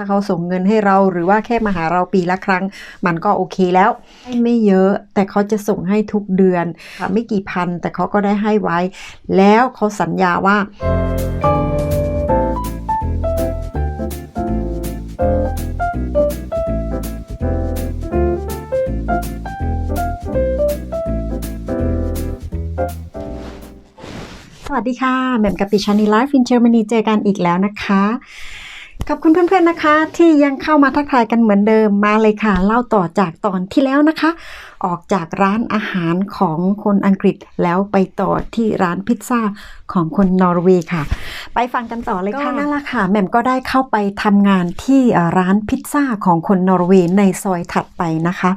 ถ้าเขาส่งเงินให้เราหรือว่าแค่มาหาเราปีละครั้ง มันก็โอเคแล้วให้ไม่เยอะแต่เขาจะส่งให้ทุกเดือน ไม่กี่พันแต่เขาก็ได้ให้ไว้ แล้วเขาสัญญาว่าสวัสดีค่ะแหม่มกับติชานีไลฟ์อินเจอร์มนีเจอกันอีกแล้วนะคะ ขอบคุณเพื่อนๆนะคะ ที่ยังเข้ามาทักทายกันเหมือนเดิมมาเลยค่ะ เล่าต่อจากตอนที่แล้วนะคะ ออกจากร้านอาหารของคนอังกฤษแล้วไปต่อที่ร้านพิซซ่าของคนนอร์เวย์ค่ะ ไปฟังกันต่อเลยค่ะนั่นแหละค่ะแหม่มก็ได้เข้าไปทำงานที่เอ่อร้านพิซซ่าของคนนอร์เวย์ในซอยถัดไปนะคะ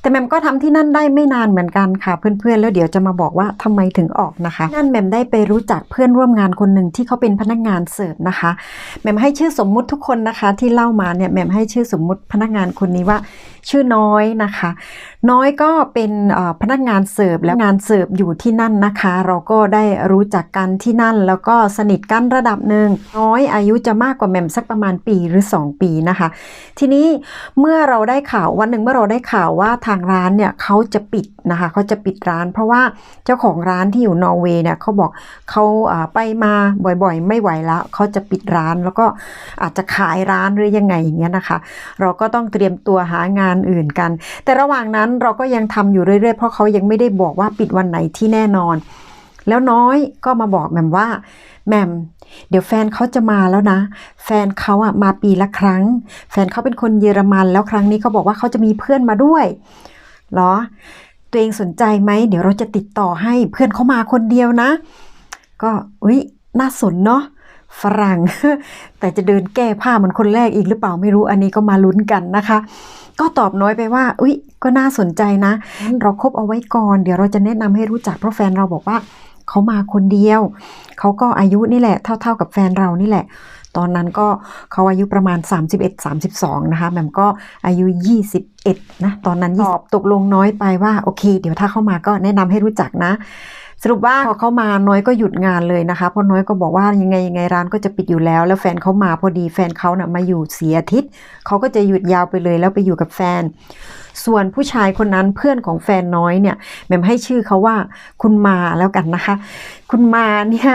แต่แหม่มก็ทำที่นั่นได้ไม่นานเหมือนกันค่ะ เพื่อนๆ แล้วเดี๋ยวจะมาบอกว่าทำไมถึงออกนะคะ นั่นแหม่มได้ไปรู้จักเพื่อนร่วมงานคนหนึ่งที่เขาเป็นพนักงานเสิร์ฟนะคะแหม่มให้ชื่อสมมุติทุกคนนะคะ ที่เล่ามาเนี่ยแหม่มให้ชื่อสมมุติพนักงานคนนี้ว่า ชื่อน้อยนะคะ น้อยก็เป็นพนักงานเสิร์ฟแล้วงานเสิร์ฟอยู่ที่นั่นนะคะ เราก็ได้รู้จักกันที่นั่น แล้วก็สนิทกันระดับหนึ่งน้อยอายุจะมากกว่าแม่มสักประมาณปีหรือ 2 ปีนะคะ ทีนี้เมื่อเราได้ข่าววันหนึ่งเมื่อเราได้ข่าวว่าทางร้านเนี่ยเขาจะปิดนะคะเขาจะปิดร้าน เพราะว่าเจ้าของร้านที่อยู่นอร์เวย์เนี่ยเขาบอกเขาไปมาบ่อยๆ ไม่ไหวแล้วเขาจะปิดร้านแล้วก็อาจจะขายร้านหรือยังไงอย่างเงี้ยนะคะ เราก็ต้องเตรียมตัวหางานอื่นกัน แต่ระหว่างนั้นเราก็ยังทำอยู่เรื่อยๆ เพราะเขายังไม่ได้บอกว่าปิดวันไหนที่แน่นอน แล้วน้อยก็มาบอกแหม่มว่าแหม่มเดี๋ยวแฟนเขาจะมาแล้วนะ แฟนเขาอะมาปีละครั้ง แฟนเขาเป็นคนเยอรมัน แล้วครั้งนี้เขาบอกว่าเขาจะมีเพื่อนมาด้วยเหรอ ตัวเองสนใจไหมเดี๋ยวเราจะติดต่อให้เพื่อนเขามาคนเดียวนะ ก็อุ๊ยน่าสนเนาะฝรั่ง แต่จะเดินแก้ผ้าเหมือนคนแรกอีกหรือเปล่าไม่รู้อันนี้ก็มาลุ้นกันนะคะ ก็ตอบน้อยไปว่า อุ๊ย ก็น่าสนใจนะงั้นเราคบเอาไว้ก่อน เดี๋ยวเราจะแนะนำให้รู้จักเพราะแฟนเราบอกว่าเขามาคนเดียว เขาก็อายุนี่แหละเท่าๆกับแฟนเรานี่แหละ ตอนนั้นก็เขาอายุประมาณ 31-32 นะคะแหม่มก็อายุ 21 นะ ตอนนั้นตอบตกลงน้อยไปว่า โอเค เดี๋ยวถ้าเข้ามาก็แนะนำให้รู้จักนะ สรุปว่าพอเขามาน้อยก็หยุดงานเลยนะคะเพราะน้อยก็บอกว่ายังไงยังไงร้านก็จะปิดอยู่แล้ว แล้วแฟนเขามาพอดีแฟนเขานะ่ะมาอยู่เสียอาทิตย์เขาก็จะหยุดยาวไปเลยแล้วไปอยู่กับแฟน ส่วนผู้ชายคนนั้นเพื่อนของแฟนน้อยเนี่ยแหม่มให้ชื่อเขาว่าคุณมาแล้วกันนะคะ คุณมาเนี่ย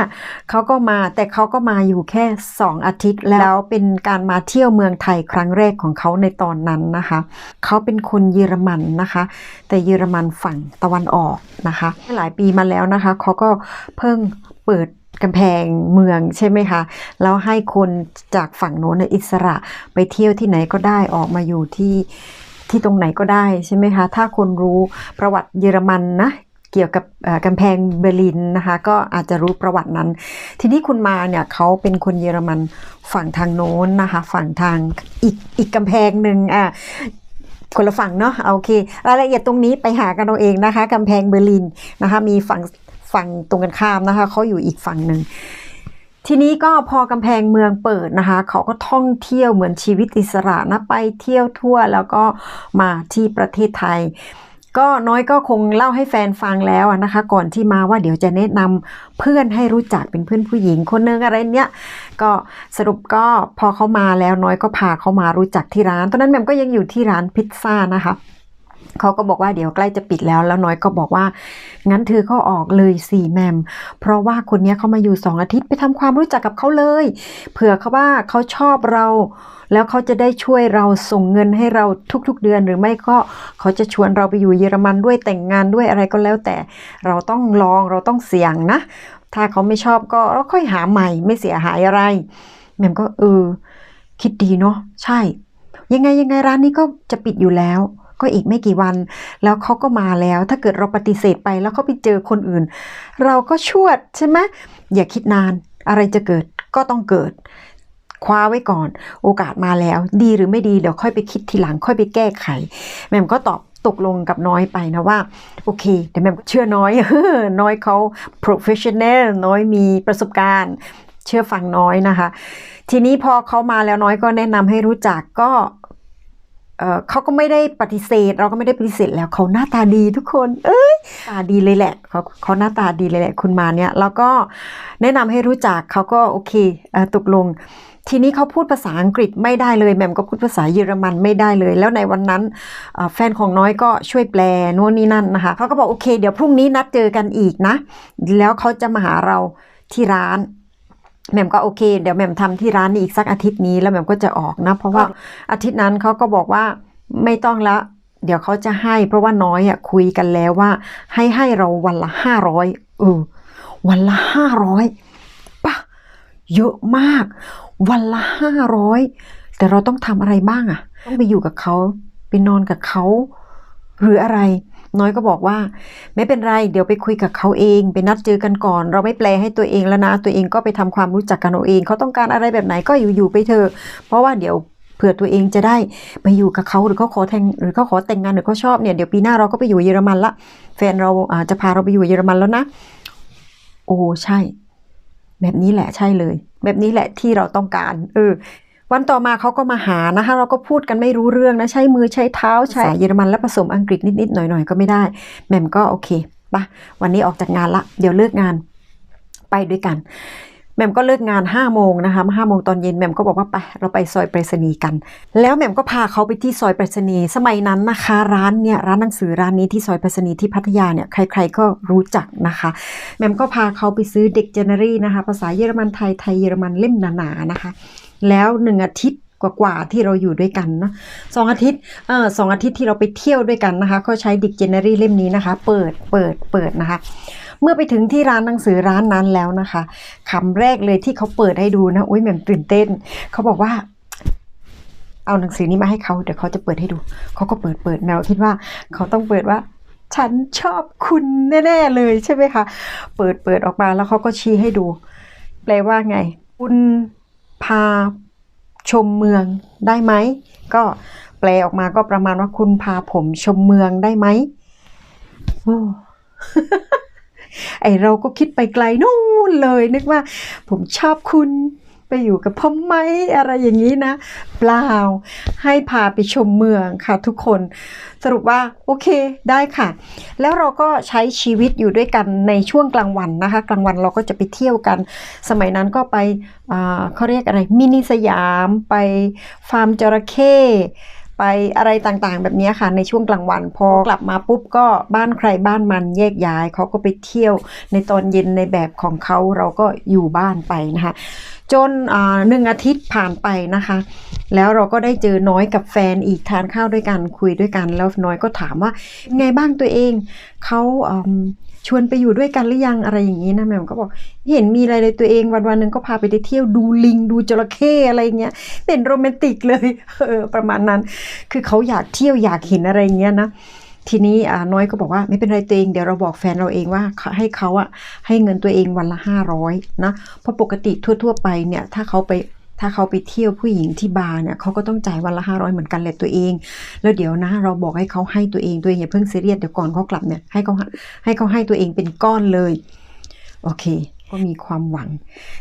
เขาก็มาแต่เขาก็มาอยู่แค่ 2 อาทิตย์แล้วเป็นการมาเที่ยวเมืองไทยครั้งแรกของเขาในตอนนั้นนะคะ เขาเป็นคนเยอรมันนะคะ แต่เยอรมันฝั่งตะวันออกนะคะ หลายปีมาแล้วนะคะเขาก็เพิ่งเปิดกำแพงเมืองใช่ไหมคะ แล้วให้คนจากฝั่งโน้นอิสระไปเที่ยวที่ไหนก็ได้ออกมาอยู่ที่ ที่ตรงไหนก็ได้ใช่ไหมคะ ถ้าคนรู้ประวัติเยอรมันนะเกี่ยวกับกำแพงเบอร์ลินนะคะก็อาจจะรู้ประวัตินั้น ทีนี้คุณมาเนี่ยเขาเป็นคนเยอรมันฝั่งทางโน้นนะคะฝั่งทางอีกอีกกำแพงหนึ่งอะคนละฝั่งเนาะโอเครายละเอียดตรงนี้ไปหากันเอาเองนะคะกำแพงเบอร์ลินนะคะมีฝั่งฝั่งตรงกันข้ามนะคะเขาอยู่อีกฝั่งหนึ่ง ทีนี้ก็พอกำแพงเมืองเปิดนะคะ เขาก็ท่องเที่ยวเหมือนชีวิตอิสระนะไปเที่ยวทั่วแล้วก็มาที่ประเทศไทย ก็น้อยก็คงเล่าให้แฟนฟังแล้วนะคะ ก่อนที่มาว่าเดี๋ยวจะแนะนำเพื่อนให้รู้จักเป็นเพื่อนผู้หญิงคนนึงอะไรเนี้ยก็สรุปก็พอเขามาแล้วน้อยก็พาเขามารู้จักที่ร้านตอนนั้นแม่มก็ยังอยู่ที่ร้านพิซซ่านะคะ เขาก็บอกว่าเดี๋ยวใกล้จะปิดแล้ว แล้วน้อยก็บอกว่า งั้นเธอก็ออกเลยสี่แมม เพราะว่าคนนี้เขามาอยู่สองอาทิตย์ไปทำความรู้จักกับเขาเลย เผื่อเขาว่าเขาชอบเรา แล้วเขาจะได้ช่วยเราส่งเงินให้เราทุกๆเดือนหรือไม่ก็เขาจะชวนเราไปอยู่เยอรมันด้วยแต่งงานด้วยอะไรก็แล้ว แต่เราต้องลองเราต้องเสี่ยงนะ ถ้าเขาไม่ชอบก็เราค่อยหาใหม่ไม่เสียหายอะไรแมมก็เออคิดดีเนาะใช่ ยังไงยังไงร้านนี้ก็จะปิดอยู่แล้ว ก็อีกไม่กี่วัน แล้วเขาก็มาแล้ว ถ้าเกิดเราปฏิเสธไปแล้วเขาไปเจอคนอื่น เราก็ชวดใช่ไหมอย่าคิดนานอะไรจะเกิดก็ต้องเกิด คว้าไว้ก่อน โอกาสมาแล้ว ดีหรือไม่ดีเดี๋ยวค่อยไปคิดทีหลัง ค่อยไปแก้ไข แม่มก็ตอบตกลงกับน้อยไปนะว่า โอเคเดี๋ยวแม่มเชื่อน้อยน้อยเขา professional น้อยมีประสบการณ์เชื่อฟังน้อยนะคะ ทีนี้พอเขามาแล้วน้อยก็แนะนำให้รู้จักก็ เขาก็ไม่ได้ปฏิเสธ เราก็ไม่ได้ปฏิเสธแล้วเขาหน้าตาดีทุกคน เอ้ยตาดีเลยแหละเขาเขาหน้าตาดีเลยแหละ คุณมาเนี่ยแล้วก็แนะนำให้รู้จักเขาก็โอเคเออตกลง ทีนี้เขาพูดภาษาอังกฤษไม่ได้เลยแหม่มก็พูดภาษาเยอรมันไม่ได้เลย แล้วในวันนั้นแฟนของน้อยก็ช่วยแปลนู่นนี่นั่นนะคะเขาก็บอกโอเค เดี๋ยวพรุ่งนี้นัดเจอกันอีกนะ แล้วเขาจะมาหาเราที่ร้าน แหม่มก็โอเคเดี๋ยวแหม่มทำที่ร้านนี้อีกสักอาทิตย์นี้แล้วแหม่มก็จะออกนะ เพราะว่าอาทิตย์นั้นเขาก็บอกว่าไม่ต้องละ เดี๋ยวเขาจะให้ เพราะว่าน้อยอะคุยกันแล้วว่า ให้ให้เราวันละห้าร้อยเออวันละห้าร้อยปะเยอะมาก วันละห้าร้อยแต่เราต้องทำอะไรบ้างอะต้องไปอยู่กับเขาไปนอนกับเขา หรืออะไร น้อยก็บอกว่า ไม่เป็นไร เดี๋ยวไปคุยกับเขาเอง ไปนัดเจอกันก่อน เราไม่แปลให้ตัวเองแล้วนะ ตัวเองก็ไปทำความรู้จักกันเอาเอง เขาต้องการอะไรแบบไหนก็อยู่ๆไปเถอะ เพราะว่าเดี๋ยวเผื่อตัวเองจะได้ไปอยู่กับเขาหรือเขาขอแต่งหรือเขาขอแต่งงานหรือเขาชอบเนี่ยเดี๋ยวปีหน้าเราก็ไปอยู่เยอรมันละแฟนเราอาจะพาเราไปอยู่เยอรมันแล้วนะ โอ้ใช่ แบบนี้แหละใช่เลย แบบนี้แหละที่เราต้องการ เออ วันต่อมาเขาก็มาหานะคะ เราก็พูดกันไม่รู้เรื่องนะ ใช้มือใช้เท้าใช้เยอรมันแล้วผสมอังกฤษนิดๆหน่อยๆก็ไม่ได้แหม่มก็โอเคปะวันนี้ออกจากงานละ เดี๋ยวเลิกงานไปด้วยกันแห ม่มก็เลิกงานห้าโมงนะคะห้าโมงตอนเย็นแหม่มก็บอกว่าไปเราไปซอยไปรษณีย์กัน แล้วแหม่มก็พาเขาไปที่ซอยไปรษณีย์สมัยนั้นนะคะ ร้านเนี่ยร้านหนังสือร้านนี้ที่ซอยไปรษณีย์ที่พัทยาเนี่ยใคร ๆก็รู้จักนะคะแหม่มก็พาเขาไปซื้อเด็กเจเนอรี่นะคะ ภาษาเยอรมันไทยไทยเยอรมันเล่มหนาๆนะคะ แล้วหนึ่งอาทิตย์กว่าๆที่เราอยู่ด้วยกันนะสองอาทิตย์เออสองอาทิตย์ที่เราไปเที่ยวด้วยกันนะคะก็ใช้ดิกเจเนอรี่เล่มนี้นะคะ เปิดเปิดเปิดนะคะ เมื่อไปถึงที่ร้านหนังสือร้านนั้นแล้วนะคะคำแรกเลยที่เขาเปิดให้ดูนะอุ้ยแหม่มตื่นเต้น เขาบอกว่าเอาหนังสือนี้มาให้เขาเดี๋ยวเขาจะเปิดให้ดู เขาก็เปิดเปิดแมวคิดว่าเขาต้องเปิดว่า ฉันชอบคุณแน่ ๆ เลยใช่ไหมคะ เปิดเปิดออกมาแล้วเขาก็ชี้ให้ดู แปลว่าไง คุณพาชมเมืองได้ไหม ก็แปลออกมาก็ประมาณว่าคุณพาผมชมเมืองได้ไหมโอ้ ไอเราก็คิดไปไกลนู่นเลย นึกว่าผมชอบคุณไปอยู่กับผมไหมอะไรอย่างนี้นะ เปล่าให้พาไปชมเมืองค่ะทุกคน สรุปว่าโอเคได้ค่ะ แล้วเราก็ใช้ชีวิตอยู่ด้วยกันในช่วงกลางวันนะคะ กลางวันเราก็จะไปเที่ยวกัน สมัยนั้นก็ไปอ่าเขาเรียกอะไรมินิสยามไปฟาร์มจระเข้ ไปอะไรต่างๆ แบบนี้ค่ะในช่วงกลางวัน พอกลับมาปุ๊บก็บ้านใครบ้านมันแยกย้ายเขาก็ไปเที่ยวในตอนเย็นในแบบของเขาเราก็อยู่บ้านไปนะคะจนหนึ่งอาทิตย์ผ่านไปนะคะ แล้วเราก็ได้เจอน้อยกับแฟนอีกทานข้าวด้วยกันคุยด้วยกัน แล้วน้อยก็ถามว่าไงบ้างตัวเองเขาอืม ชวนไปอยู่ด้วยกันหรือยังอะไรอย่างนี้นะแม่มก็บอกเห็นมีอะไรเลยตัวเองวันวันหนึ่งก็พาไปไเที่ยวดูลิงดูจระเข้อะไรเงี้ยเป็นโรแมนติกเลยเออประมาณนั้น คือเขาอยากเที่ยวอยากเห็นอะไรเงี้ยนะทีนี้อ่าน้อยก็บอกว่าไม่เป็นไรตัวเองเดี๋ยวเราบอกแฟนเราเองว่าให้เขาอะให้เงินตัวเองวันละห้าร้อยนะเพราะปกติทั่ว ๆ ไปเนี่ยถ้าเขาไป ถ้าเขาไปเที่ยวผู้หญิงที่บาร์เนี่ยเขาก็ต้องจ่ายวันละห้าร้อยเหมือนกันแหละตัวเอง แล้วเดี๋ยวนะ เราบอกให้เขาให้ตัวเองตัวเองอย่าเพิ่งซีเรียสเดี๋ยวก่อนเขากลับเนี่ยให้เขาให้เขาให้ตัวเองเป็นก้อนเลยโอเคก็มีความหวัง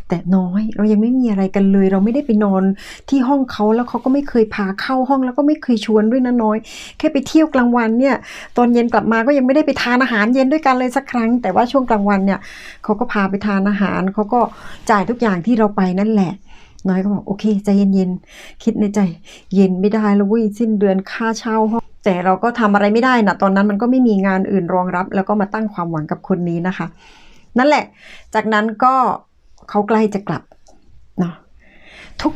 แต่น้อยเรายังไม่มีอะไรกันเลย เราไม่ได้ไปนอนที่ห้องเขาแล้วเขาก็ไม่เคยพาเข้าห้องแล้วก็ไม่เคยชวนด้วยนะน้อย แค่ไปเที่ยวกลางวันเนี่ย ตอนเย็นกลับมาก็ยังไม่ได้ไปทานอาหารเย็นด้วยกันเลยสักครั้ง แต่ว่าช่วงกลางวันเนี่ยเขาก็พาไปทานอาหารเขาก็จ่ายทุกอย่างที่เราไปนั่นแหละ น้อยก็บอกโอเคใจเย็นๆ คิดในใจ เย็นไม่ได้แล้วเว้ยสิ้นเดือนค่าเช่าห้องแต่เราก็ทำอะไรไม่ได้นะตอนนั้นมันก็ไม่มีงานอื่นรองรับ แล้วก็มาตั้งความหวังกับคนนี้นะคะ นั่นแหละ จากนั้นก็เขาใกล้จะกลับเนาะ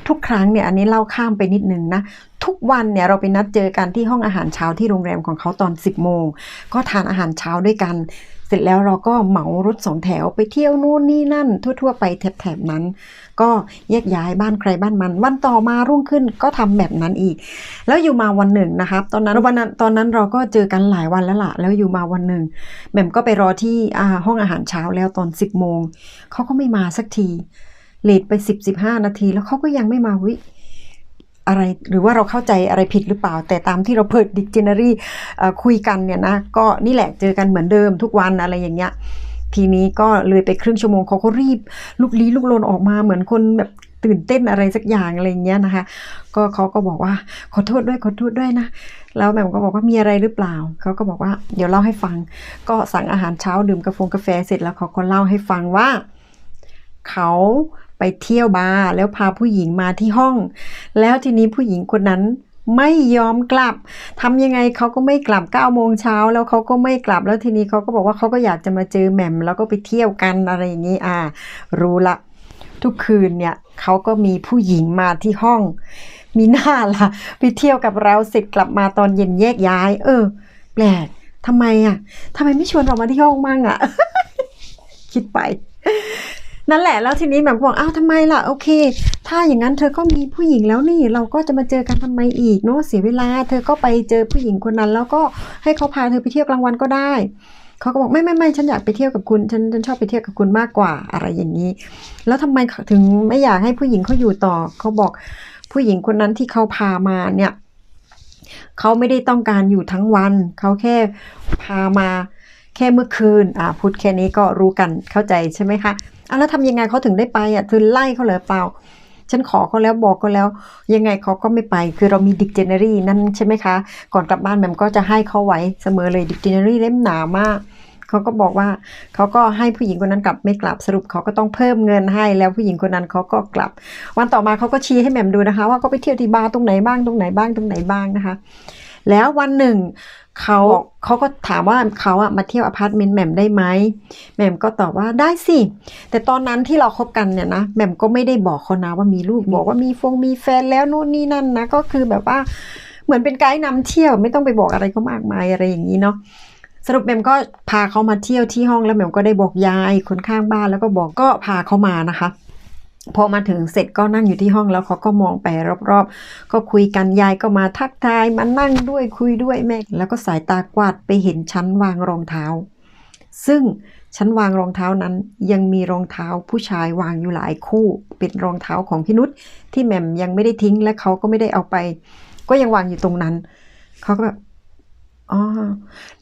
ทุกๆ ครั้งเนี่ยอันนี้เล่าข้ามไปนิดนึงนะทุกวันเนี่ยเราไปนัดเจอกันที่ห้องอาหารเช้าที่โรงแรมของเขาตอน 10โมงก็ทานอาหารเช้าด้วยกัน เสร็จแล้วเราก็เหมารถสองแถวไปเที่ยวนู่นนี่นั่น ทั่ว ๆ ไปแถบๆนั้น ก็แยกย้ายบ้านใครบ้านมัน วันต่อมารุ่งขึ้นก็ทำแบบนั้นอีก แล้วอยู่มาวันหนึ่งนะครับตอนนั้นวันนั้นตอนนั้นเราก็เจอกันหลายวันแล้วล่ะ แล้วอยู่มาวันหนึ่งแหม่มก็ไปรอที่ห้องอาหารเช้าแล้วตอน 10โมงเขาก็ไม่มาสักทีเลทไป 10 15 นาที แล้วเขาก็ยังไม่มาวิ อะไรหรือว่าเราเข้าใจอะไรผิดหรือเปล่า แต่ตามที่เราเปิดดิก t น o รีคุยกันเนี่ยนะก็นี่แหละเจอกันเหมือนเดิมทุกวันอะไรอย่างเงี้ยทีนี้ก็เลยไปครึ่งชั่วโมงเขาก็รีบลุกลี้ลุกลนออกมาเหมือนคนแบบตื่นเต้นอะไรสักอย่างอะไรเงี้ยนะคะ ก็เขาก็บอกว่าขอโทษด้วยขอโทษด้วยนะแล้วแม่มก็บอกว่ามีอะไรหรือเปล่าเขาก็บอกว่าเดี๋ยวเล่าให้ฟัง ก็สั่งอาหารเช้าดื่มกาแฟกาแฟเสร็จแล้วเขาก็เล่าให้ฟังว่าเขา ไปเที่ยวบาร์แล้วพาผู้หญิงมาที่ห้อง แล้วทีนี้ผู้หญิงคนนั้นไม่ยอมกลับทำยังไงเขาก็ไม่กลับ9ก้าโมงเช้าแล้วเขาก็ไม่กลับแล้วทีนี้เขาก็บอกว่าเขาก็อยากจะมาเจอแหม่มแล้วก็ไปเที่ยวกันอะไรอย่างนี้อ่า รู้ละ ทุกคืนเนี่ยเขาก็มีผู้หญิงมาที่ห้อง มีหน้าล่ะไปเที่ยวกับเราเสร็จกลับมาตอนเย็นแยกย้าย เออ แปลกทำไมอะทำไมไม่ชวนเรามาที่ห้องมั่งอะ คิดไป นั่นแหละแล้วทีนี้แหม่มก็บอกอ้าวทำไมล่ะโอเค ถ้าอย่างนั้นเธอก็มีผู้หญิงแล้วนี่เราก็จะมาเจอกันทำไมอีกเนาะเสียเวลา เธอก็ไปเจอผู้หญิงคนนั้น แล้วก็ให้เขาพาเธอไปเที่ยวกลางวันก็ได้เขาก็บอกไม่ไม่ไม่ฉันอยากไปเที่ยวกับคุณฉันฉันชอบไปเที่ยวกับคุณมากกว่าอะไรอย่างนี้ แล้วทำไมถึงไม่อยากให้ผู้หญิงเขาอยู่ต่อเขาบอกผู้หญิงคนนั้นที่เขาพามาเนี่ยเขาไม่ได้ต้องการอยู่ทั้งวัน เขาแค่พามา แค่เมื่อคืนอ่าพูดแค่นี้ก็รู้กันเข้าใจใช่ไหมคะอแล้วทำยังไงเขาถึงได้ไปอะเธอไล่เขาเหรอเปล่า ฉันขอเขาแล้วบอกเขาแล้ว ยังไงเขาก็ไม่ไป คือเรามีดิกเจเนอรี่นั่นใช่ไหมคะ ก่อนกลับบ้านแมมก็จะให้เขาไว้เสมอเลยดิกเจเนอรี่เล่มหนามากเขาก็บอกว่าเขาก็ให้ผู้หญิงคนนั้นกลับไม่กลับสรุปเขาก็ต้องเพิ่มเงินให้แล้วผู้หญิงคนนั้นเขาก็กลับ วันต่อมาเขาก็ชี้ให้แหม่มดูนะคะ ว่าเขาไปเที่ยวที่บาร์ตรงไหนบ้างตรงไหนบ้างตรงไหนบ้างนะคะ แล้ววันหนึ่ง เขาเขาก็ถามว่าเขาอะมาเที่ยวอพาร์ตเมนต์แหม่มได้ไหมแหม่มก็ตอบว่าได้สิ แต่ตอนนั้นที่เราคบกันเนี่ยนะแหม่มก็ไม่ได้บอกเขานะว่ามีลูกบอกว่ามีฟงมีแฟนแล้วนู่นนี่นั่นนะก็คือแบบว่าเหมือนเป็นไกด์นำเที่ยวไม่ต้องไปบอกอะไรเขามากมายอะไรอย่างนี้เนาะสรุปแหม่มก็พาเขามาเที่ยวที่ห้องแล้วแหม่มก็ได้บอกยายคนข้างบ้านแล้วก็บอกก็พาเขามานะคะ พอมาถึงเสร็จก็นั่งอยู่ที่ห้องแล้วเขาก็มองไปรอบๆ ก็คุยกันยายก็มาทักทายมานั่งด้วยคุยด้วยแม่แล้วก็สายตากวาดไปเห็นชั้นวางรองเท้า ซึ่งชั้นวางรองเท้านั้นยังมีรองเท้าผู้ชายวางอยู่หลายคู่ เป็นรองเท้าของพี่นุชที่แหม่มยังไม่ได้ทิ้งและเขาก็ไม่ได้เอาไป ก็ยังวางอยู่ตรงนั้นเขาก็แบบอ๋อ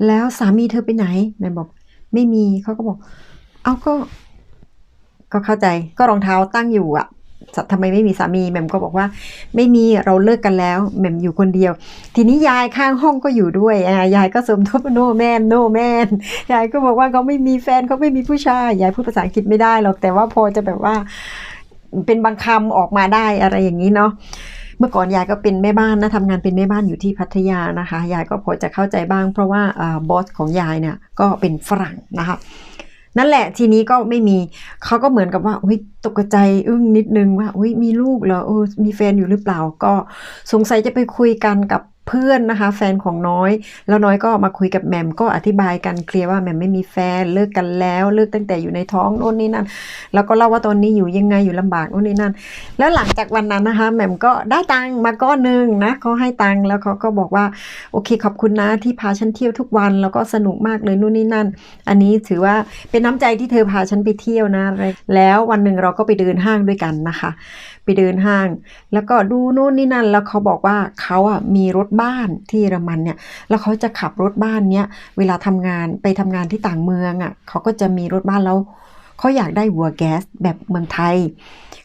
แล้วสามีเธอไปไหนแหม่มบอก ไม่มีเขาก็บอก เอาก็ ก็เข้าใจก็รองเท้าตั้งอยู่อะทำไมไม่มีสามีแหม่มก็บอกว่า ไม่มีเราเลิกกันแล้วแหม่มอยู่คนเดียว ทีนี้ยายข้างห้องก็อยู่ด้วยยายก็สมทบโนแมนโนแมนยายก็บอกว่าเขาไม่มีแฟนเขาไม่มีผู้ชายยายพูดภาษาอังกฤษไม่ได้หรอกแต่ว่าพอจะแบบว่า เป็นบางคำออกมาได้อะไรอย่างนี้เนาะเมื่อก่อนยายก็เป็นแม่บ้านนะทำงานเป็นแม่บ้านอยู่ที่พัทยานะคะยายก็พอจะเข้าใจบ้าง เพราะว่าอ่าบอสของยายเนี่ยก็เป็นฝรั่งนะคะ นั่นแหละทีนี้ก็ไม่มีเขาก็เหมือนกับว่าอุ้ยตกใจอึ้งนิดนึงว่าอุ้ยมีลูกเหรอเออมีแฟนอยู่หรือเปล่าก็สงสัยจะไปคุยกันกับ เพื่อนนะคะ แฟนของน้อย แล้วน้อยก็มาคุยกับแหม่มก็อธิบายกันเคลียร์ว่าแหม่มไม่มีแฟนเลิกกันแล้วเลิกตั้งแต่อยู่ในท้องโน่นนี่นั่นแล้วก็เล่าว่าตอนนี้อยู่ยังไงอยู่ลำบากโน่นนี่นั่น แล้วหลังจากวันนั้นนะคะแหม่มก็ได้ตังค์มาก้อนหนึ่งนะเขาให้ตังค์แล้วเขาก็บอกว่าโอเคขอบคุณนะที่พาฉันเที่ยวทุกวันแล้วก็สนุกมากเลยนู่นนี่นั่น อันนี้ถือว่าเป็นน้ำใจที่เธอพาฉันไปเที่ยวนะอะไรแล้ววันหนึ่งเราก็ไปเดินห้างด้วยกันนะคะ ไปเดินห้าง แล้วก็ดูโน่นนี่นั่น แล้วเขาบอกว่าเขาอะมีรถบ้านที่เยอรมันเนี่ย แล้วเขาจะขับรถบ้านเนี้ยเวลาทำงานไปทำงานที่ต่างเมืองอะเขาก็จะมีรถบ้านแล้วเขาอยากได้หัวแก๊สแบบเมืองไทย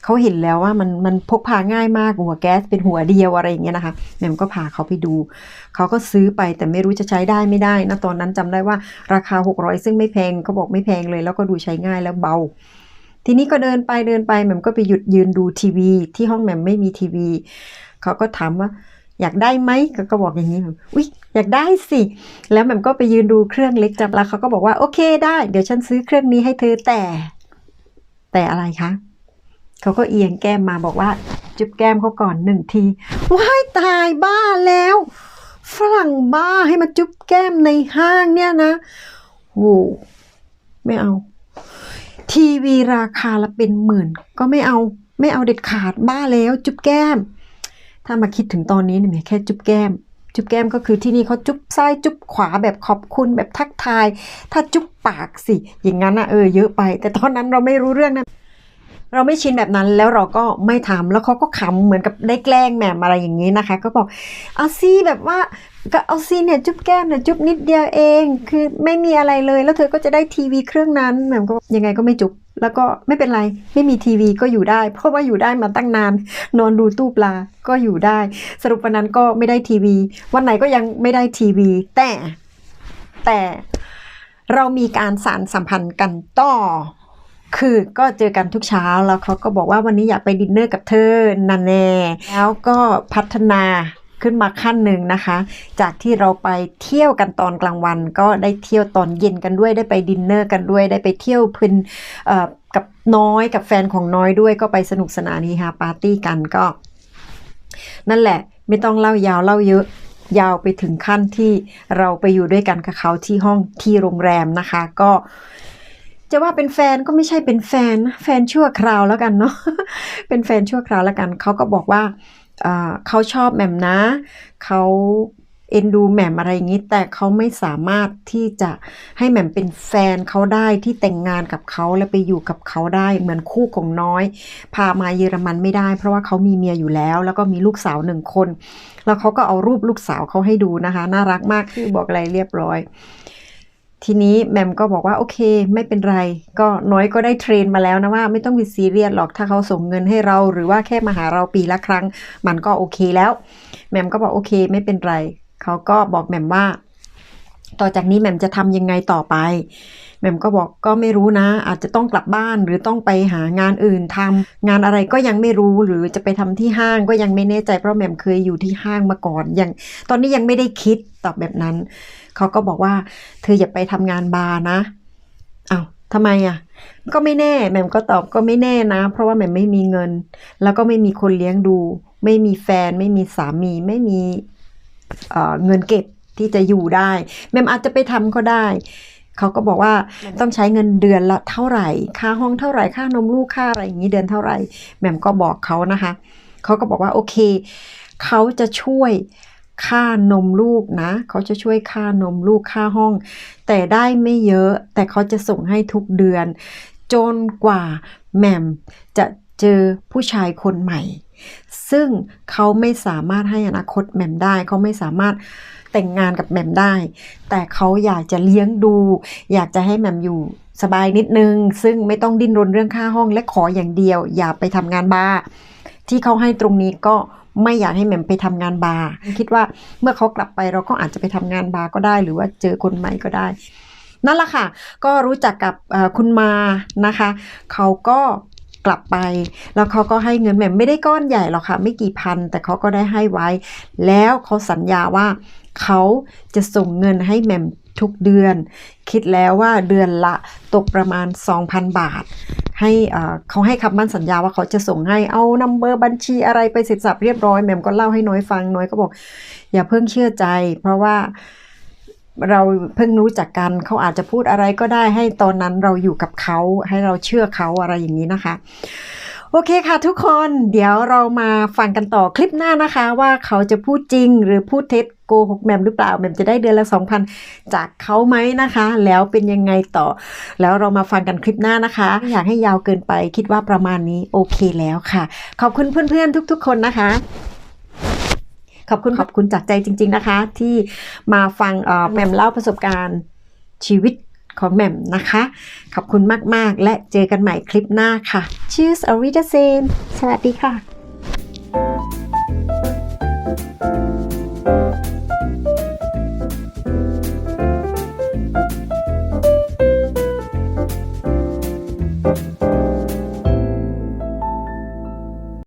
เขาเห็นแล้วว่ามันมันพกพาง่ายมากหัวแก๊สเป็นหัวเดียวอะไรอย่างเงี้ยนะคะแหม่มก็พาเขาไปดู เขาก็ซื้อไปแต่ไม่รู้จะใช้ได้ไม่ได้นะตอนนั้นจำได้ว่าราคา 600 ซึ่งไม่แพงเขาบอกไม่แพงเลย แล้วก็ดูใช้ง่ายแล้วเบา ทีนี้ก็เดินไปเดินไปแหม่มก็ไปหยุดยืนดูทีวี ที่ห้องแหม่มไม่มีทีวี เขาก็ถามว่าอยากได้ไหมก็ก็บอกอย่างนี้แบบอุ๊ยอยากได้สิ แล้วแหม่มก็ไปยืนดูเครื่องเล็กจับแล้วเขาก็บอกว่าโอเคได้ เดี๋ยวฉันซื้อเครื่องนี้ให้เธอแต่ แต่อะไรคะเขาก็เอียงแก้มมาบอกว่า จุ๊บแก้มเขาก่อนหนึ่งทีว้ายตายบ้าแล้วฝรั่งบ้าให้มาจุ๊บแก้มในห้างเนี่ยนะโว้ไม่เอา ทีวีราคาละเป็นหมื่น ก็ไม่เอาไม่เอาเด็ดขาดบ้าแล้วจุ๊บแก้ม ถ้ามาคิดถึงตอนนี้เนี่ยแค่จุ๊บแก้ม จุ๊บแก้มก็คือที่นี่เขาจุ๊บซ้ายจุ๊บขวาแบบขอบคุณแบบทักทาย ถ้าจุ๊บปากสิ อย่างนั้นอะเออเยอะไป แต่ตอนนั้นเราไม่รู้เรื่องนะ เราไม่ชินแบบนั้นแล้วเราก็ไม่ทำแล้วเขาก็ขำเหมือนกับได้แกล้งแหม่มอะไรอย่างนี้นะคะ ก็บอกเอาซีแบบว่าก็เอาซีเนี่ยจุ๊บแก้มเนี่ยจุ๊บนิดเดียวเอง คือไม่มีอะไรเลย แล้วเธอก็จะได้ทีวีเครื่องนั้นแหม่มก็ยังไงก็ไม่จุ๊บแล้วก็ไม่เป็นไรไม่มีทีวีก็อยู่ได้ เพราะว่าอยู่ได้มาตั้งนาน นอนดูตู้ปลาก็อยู่ได้ สรุปวันนั้นก็ไม่ได้ทีวี วันไหนก็ยังไม่ได้ทีวี แต่แต่เรามีการสารสัมพันธ์กันต่อ คือก็เจอกันทุกเช้าแล้วเขาก็บอกว่าวันนี้อยากไปดินเนอร์กับเธอนันแน่แล้วก็พัฒนาขึ้นมาขั้นหนึ่งนะคะ จากที่เราไปเที่ยวกันตอนกลางวัน ก็ได้เที่ยวตอนเย็นกันด้วยได้ไปดินเนอร์กันด้วยได้ไปเที่ยวพื้นกับน้อยกับแฟนของน้อยด้วยก็ไปสนุกสนานฮีฮาปาร์ตี้กันก็ นั่นแหละไม่ต้องเล่ายาวเล่าเยอะยาวไปถึงขั้นที่เราไปอยู่ด้วยกันกับเขาที่ห้องที่โรงแรมนะคะ ก็ จะว่าเป็นแฟนก็ไม่ใช่เป็นแฟนแฟนชั่วคราวแล้วกันเนาะเป็นแฟนชั่วคราวแล้วกันเขาก็บอกว่าเเขาชอบแหม่มนะเขาเอ็นดูแหม่มอะไรอย่างนี้ แต่เขาไม่สามารถที่จะให้แหม่มเป็นแฟนเขาได้ที่แต่งงานกับเขาและไปอยู่กับเขาได้เหมือนคู่ของน้อย พามาเยอรมันไม่ได้ เพราะว่าเขามีเมียอยู่แล้ว แล้วก็มีลูกสาวหนึ่งคน แล้วเขาก็เอารูปลูกสาวเขาให้ดูนะคะ น่ารักมากคือบอกอะไรเรียบร้อย ทีนี้แมมก็บอกว่าโอเคไม่เป็นไร ก็น้อยก็ได้เทรนมาแล้วนะว่าไม่ต้องไปซีเรียสหรอกถ้าเขาส่งเงินให้เรา หรือว่าแค่มาหาเราปีละครั้ง มันก็โอเคแล้ว แมมก็บอกโอเคไม่เป็นไร เขาก็บอกแมมว่า ต่อจากนี้แมมจะทำยังไงต่อไป แมมก็บอกก็ไม่รู้นะ อาจจะต้องกลับบ้านหรือต้องไปหางานอื่นทำงานอะไรก็ยังไม่รู้หรือจะไปทำที่ห้างก็ยังไม่แน่ใจเพราะแมมเคยอยู่ที่ห้างมาก่อนยังตอนนี้ยังไม่ได้คิดตอบแบบนั้น เขาก็บอกว่า เธออย่าไปทำงานบาร์นะเอา้าทำไมอะ ก็ไม่แน่แหม่มก็ตอบก็ไม่แน่นะ เพราะว่าแหม่มไม่มีเงิน แล้วก็ไม่มีคนเลี้ยงดู ไม่มีแฟน ไม่มีสามี ไม่มีเเงินเก็บที่จะอยู่ได้ แหม่มอาจจะไปทำก็ได้เขาก็บอกว่าต้องใช้เงินเดือนละเท่าไหร่ ค่าห้องเท่าไหร่ ค่านมลูกค่าอะไรอย่างนี้เดือนเท่าไหร่แหม่มก็บอกเขานะคะ เขาก็บอกว่าโอเค เขาจะช่วย ค่านมลูกนะ เขาจะช่วยค่านมลูกค่าห้อง แต่ได้ไม่เยอะแต่เขาจะส่งให้ทุกเดือน จนกว่าแหม่มจะเจอผู้ชายคนใหม่ ซึ่งเขาไม่สามารถให้อนาคตแหม่มได้ เขาไม่สามารถแต่งงานกับแหม่มได้ แต่เขาอยากจะเลี้ยงดู อยากจะให้แหม่มอยู่สบายนิดนึง ซึ่งไม่ต้องดิ้นรนเรื่องค่าห้องและขออย่างเดียว อย่าไปทำงานบาร์ที่เขาให้ตรงนี้ก็ ไม่อยากให้แหม่มไปทำงานบาร์คิดว่าเมื่อเขากลับไปเราก็อาจจะไปทำงานบาร์ก็ได้ หรือว่าเจอคนใหม่ก็ได้ นั่นแหละค่ะ ก็รู้จักกับคุณมานะคะ เขาก็กลับไป แล้วเขาก็ให้เงินแหม่มไม่ได้ก้อนใหญ่หรอกค่ะ ไม่กี่พัน แต่เขาก็ได้ให้ไว้ แล้วเขาสัญญาว่าเขาจะส่งเงินให้แหม่มทุกเดือน คิดแล้วว่าเดือนละตกประมาณ 2,000 บาท ให้เขาให้คำมั่นสัญญาว่าเขาจะส่งให้เอานัมเบอร์บัญชีอะไรไปเสร็จสับเรียบร้อยแหม่มก็เล่าให้น้อยฟังน้อยก็บอก อย่าเพิ่งเชื่อใจ เพราะว่าเราเพิ่งรู้จักกันเขาอาจจะพูดอะไรก็ได้ให้ตอนนั้นเราอยู่กับเขาให้เราเชื่อเขาอะไรอย่างนี้นะคะโอเคค่ะทุกคนเดี๋ยวเรามาฟังกันต่อคลิปหน้านะคะ ว่าเขาจะพูดจริงหรือพูดเท็จ โกหกแมมหรือเปล่าแมมจะได้เดือนละ 2,000 จากเขาไหมนะคะ แล้วเป็นยังไงต่อ แล้วเรามาฟังกันคลิปหน้านะคะอยากให้ยาวเกินไปคิดว่าประมาณนี้โอเคแล้วค่ะ ขอบคุณเพื่อนๆทุก ๆ คนนะคะขอบคุณขอบคุณจากใจจริง ๆนะคะ ที่มาฟังแมมเล่าประสบการณ์ชีวิตของแมมนะคะ ขอบคุณมาก ๆ และเจอกันใหม่คลิปหน้าค่ะ Cheers a r i d a s e n สวัสดีค่ะ thank you